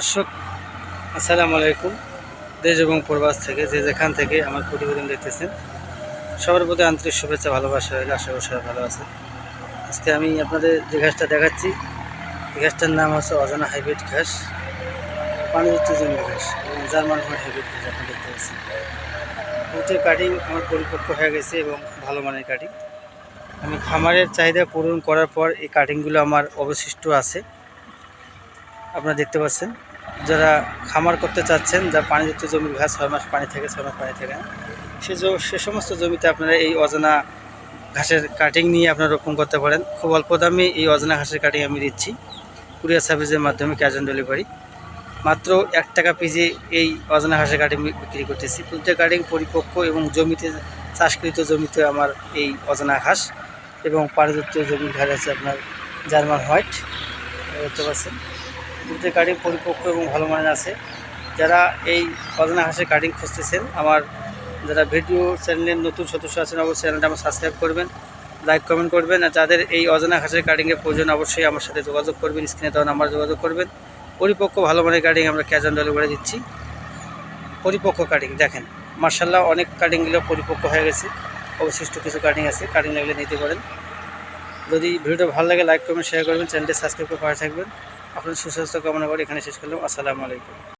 দর্শক, আসসালামু আলাইকুম। দেশ এবং প্রবাস থেকে যে যেখান থেকে আমার প্রতিবেদন দেখতেছেন, সবার প্রতি আন্তরিক শুভেচ্ছা, ভালোবাসা রইল, আশা করি সবাই ভালো আছে আজকে আমি আপনাদের যে ঘাসটা দেখাচ্ছি, এই ঘাসটার নাম হচ্ছে অজানা হাইব্রিড ঘাস পানিযুক্ত জমির ঘাস এবং জার্মান হাইব্রিড ঘাস আপনি দেখতে পাচ্ছেন। দুটো কাটিং আমার পরিপক্ক হয়ে গেছে এবং ভালো মানের কাটিং আমি খামারের চাহিদা পূরণ করার পর এই কাটিংগুলো আমার অবশিষ্ট আছে। আপনারা দেখতে পাচ্ছেন। যারা খামার করতে চাচ্ছেন যা পানিযুক্ত জমির ঘাস ছয় মাস পানি থেকে, ছয় মাস পানি থাকে, সে সে সমস্ত জমিতে আপনারা এই অজানা ঘাসের কাটিং নিয়ে আপনারা রোপণ করতে পারেন। খুব অল্প দামে এই অজানা ঘাসের কাটিং আমি দিচ্ছি। কুরিয়ার সার্ভিসের মাধ্যমে ক্যাশ অন ডেলিভারি মাত্র এক টাকা পিজে এই অজানা ঘাসের কাটিং বিক্রি করতেছি। প্রত্যেক কাটিং পরিপক্ক এবং জমিতে চাষকৃত জমিতে আমার এই অজানা ঘাস এবং পানিযুক্ত জমির ঘাস আছে আপনার জার্মান হোয়াইট। দেখতে পাচ্ছেন? দুটো কাটিং পরিপক্ক এবং ভালো মানের আছে। যারা এই অজানা হাঁসের কাটিং খুঁজতেছেন, আমার যারা ভিডিও চ্যানেলের নতুন সদস্য আছেন, অবশ্যই চ্যানেলটা আমার সাবস্ক্রাইব করবেন লাইক কমেন্ট করবেন, আর যাদের এই অজানা হাঁসের কাটিংয়ের প্রয়োজন, অবশ্যই আমার সাথে যোগাযোগ করবেন স্ক্রিনে দেওয়া নাম্বার যোগাযোগ করবেন। পরিপক্ক ভালো মানের কাটিং আমরা ক্যাশ অন ডেলিভারি দিচ্ছি। পরিপক্ক কাটিং দেখেন মার্শাল্লাহ অনেক কাটিংগুলো পরিপক্ক হয়ে গেছে। অবশিষ্ট কিছু কাটিং আছে কাটিং লাগলে নিতে পারেন। যদি ভিডিওটা ভালো লাগে লাইক করবেন শেয়ার করবেন চ্যানেলটি সাবস্ক্রাইব করে পাশে থাকবেন। আপনার সুস্বাস্থ্য কামনা করে এখানে শেষ করলাম। আসসালামু আলাইকুম।